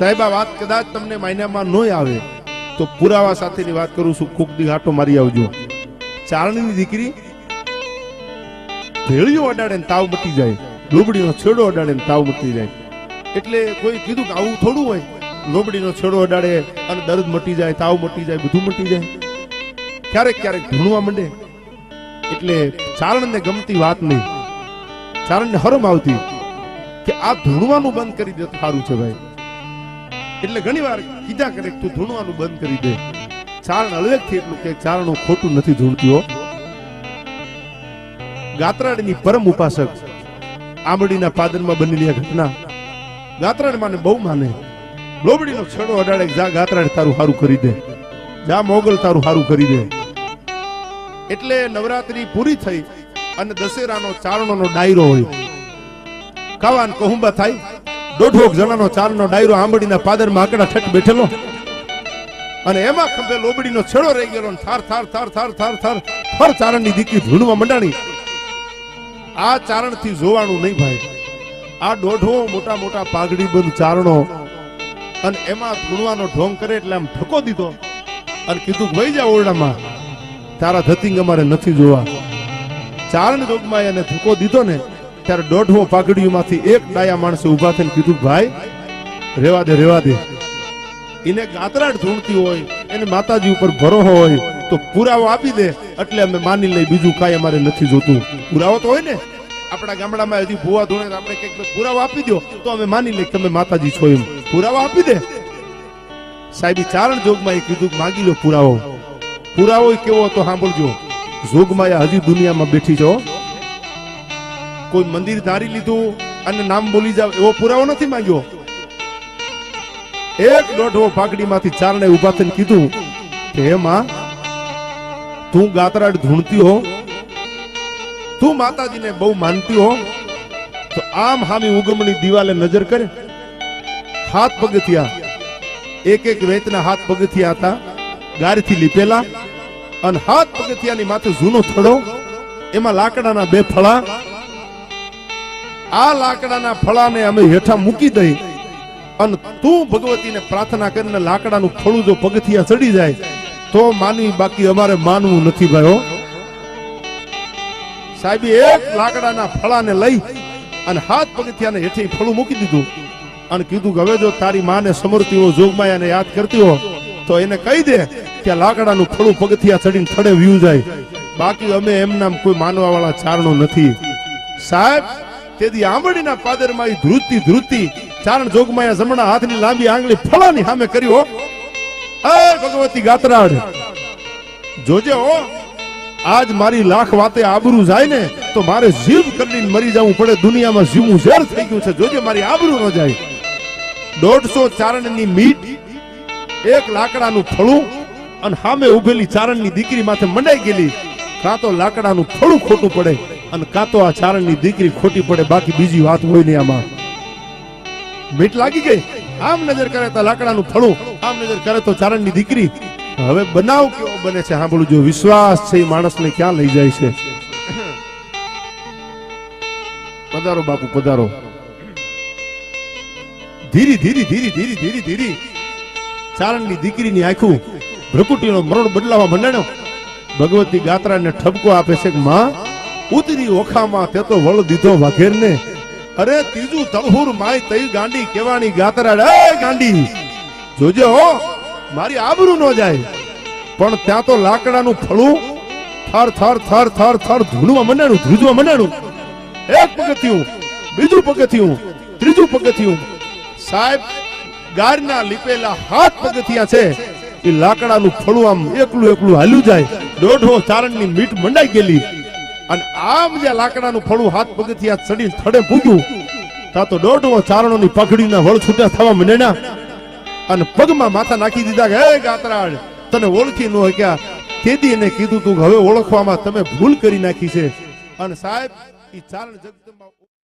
સાહેબ, આ વાત કદાચ તમને માયનામાં ન આવે, તો પુરાવા સાથેની વાત કરું છું. કુકદી ઘાટો મારી આવજો. ચારણીની દીકરી ભેળીઓ અડાડે ને તાવ મટી જાય, લોબડીનો છેડો અડાડે તાવ મટી જાય. એટલે કોઈ કીધું કે આવું થોડું હોય, લોબડીનો છેડો અડાડે અને દર્દ મટી જાય, તાવ મટી જાય, બધું મટી જાય. ક્યારેક ક્યારેક ધૂણવા માંડે. એટલે ચારણને ગમતી વાત નહીં. ચારણને હરમ આવતી કે આ ધૂણવાનું બંધ કરી દે સારું છે ભાઈ. એટલે ઘણી વાર કીધા કરે તું ધૂણવાનું બંધ કરી દે. ચારણ હળવેકથી એટલું કે ચારણું ખોટું નથી ધૂણતી હો. ગાત્રાડની પરમ ઉપાસક આંબડીના પાદરમાં બનેલી ઘટના ગાત્રાડ માને બહુ માને. લોબડીનો છેડો અડાડે જા ગાત્રાડ તારું સારું કરી દે. જા મોગલ તારું સારું કરી દે. એટલે નવરાત્રી પૂરી થઈ અને દશેરાનો ચારણોનો ડાયરો હોય. ખાવાન કહુંબા થાય દોઢોક જણાનો ચારનો ડાયરો આંબડીના પાદરમાં આકડા ઠક બેઠેલો. અને એમાં ખંભે લોબડીનો છેડો રહી ગયેલો થાર થાર થાર થાર થાર થાર, ફર ચારણની દીકરી ધૂણવા મંડાણી. આ ચારણથી જોવાનું નહીં ભાઈ. આ દોઢો મોટા મોટા પાઘડી બંધ ચારણો. અને એમાં ધૂણવાનો ઢોંગ કરે એટલે આમ ઠકો દીધો. અને કીધું ભાઈ જા ઓરડામાં. તારા ધતિંગ અમારે નથી જોવા. ચારણ જોગમાં એને ધક્કો દીધો ને ત્યારે દોઢો પાઘડીમાંથી એક ડાયા માણસે ઊભા થઈને કીધું, ભાઈ, રેવા દે રેવા દે. એને ગાતરાટ ધૂણતી હોય, એને માતાજી ઉપર ભરો હોય, તો પુરાવો આપી દે, એટલે અમે માની લઈ બીજું કાંઈ અમારે નથી જોતું. પુરાવો તો હોય ને? આપણા ગામડામાં હજી ભૂવા ધોણે આપણે કંઈક પુરાવો આપી દો તો અમે માની લઈ તમે માતાજી છો એમ. પુરાવો આપી દે. સાહેબી ચારણ જોગમાં એ કીધું, માગી લો પુરાવો. પુરાવો કેવો હતો, સાંભળજો. જોગમાયા હજી દુનિયામાં બેઠી છો. કોઈ મંદિર ધારી લીધું અને નામ બોલી જાવ, એવો પુરાવો નથી માંગ્યો? એક દોઢવો પાઘડીમાંથી ચારણે ઊભા થઈને કીધું, કે હે માં, તું ગાતરાડ ધૂણતી હો, તું માતાજીને બહુ માનતી હો, તો આમ હામી ઉગમણી દિવાલે નજર કરે. હાથ પગથિયા, એક એક વેતના હાથ પગથિયા હતા, ગારથી લીપેલા, અને હાથ પગથિયાની માથે જૂનો થડો, એમાં લાકડાના બે ફળા આ લાકડાના ફળાને અમે હેઠા મૂકી દઈ અને તું ભગવતીને પ્રાર્થના કરીને લાકડાનું ફળું જો પગથિયા ચડી જાય, તો માનવી બાકી અમારે માનવું નથી ભાઈઓ. સાહેબ એક લાકડાના ફળાને લઈ અને હાથ પગથિયાને હેઠે ફળું મૂકી દીધું. અને કીધું કે હવે જો તારી માને સમરતી હો જોગમાયાને યાદ કરતી હો તો એને કહી દે કે લાકડાનું ફળું પગથિયા ચડીને થડે વ્યુ જાય. બાકી અમે એમ નામ કોઈ માનવા વાળા ચારણો નથી. સાહેબ તેથી આંબળીના પાદરમાં ધ્રુતિ ધ્રુતિ ચારણ જોગમાં જમણા હાથની લાંબી આંગળી ફળાની સામે કર્યો ભગવતી ગાતરાડ જોજે હો, આજ મારી લાખ વાતે આબરૂ જાય ને તો મારે જીવ કરીને મરી જવું પડે, દુનિયામાં જીવવું ઝેર થઈ ગયું છે. જોજે મારી આબરૂ ન જાય. દોઢસો ચારણની મીટ, એક લાકડાનું ફળું અને સામે ઉભેલી ચારણની દીકરી માથે મંડાઈ ગયેલી. કાં તો લાકડાનું ફળું ખોટું પડે. અને કાં તો આ ચારણની દીકરી ખોટી પડે, બાકી બીજી વાત હોય નહીં આમાં. મીટ લાગી ગઈ? આમ નજર કરે તો લાકડાનું ફળું, આમ નજર કરે તો ચારણની દીકરી. હવે બનાવ કેવો બને છે? સાંભળું જો, વિશ્વાસ છે એ માણસને ક્યાં લઈ જાય છે? પધારો બાપુ, પધારો. ધીરી ધીરી ધીરી ધીરી ધીરી ધીરી. ચારણની દીકરીની આંખું ભ્રકુટીનો મરણ બદલાવા મંડાણો ભગવતી ગાત્રાને ઠપકો આપે છે કે, માં ઉતરી ઓખામાં તે તો વળ દીધો વાઘેરને. અરે, ત્રીજું તળહુર માય તઈ ગાંડી કેવાની ગાતરાડ. એ ગાંડી! જોજે હો, મારી આબરૂ ન જાય. પણ ત્યાં તો લાકડાનું ફળું, થર થર થર થર થર ધૂણવા મંડાણું ધ્રુજવા મંડાણું એક પગથિયું, બીજું પગથિયું, ત્રીજું પગથિયું. સાહેબ, ગારના લીપેલા હાથ પગથિયા છે. એ લાકડાનું ફળું આમ એકલું એકલું હાલ્યું જાય. દોઢો ચારણની મીઠ મંડાઈ ગયેલી. અને આમ જે લાકડાનું ફળું હાથ પગથિયા ચડી થડે પૂગ્યું તા તો દોઢવો ચારણોની પગડીના વળ છૂટા થવા મંડ્યા. અને પગમાં માથા નાખી દીધા કે, હે ગાતરાળ, તને ઓળખી ન હોય કે તેદી એને કીધું તું હવે ઓળખવામાં તમે ભૂલ કરી નાખી છે. અને સાહેબ એ ચારણ જગદંબા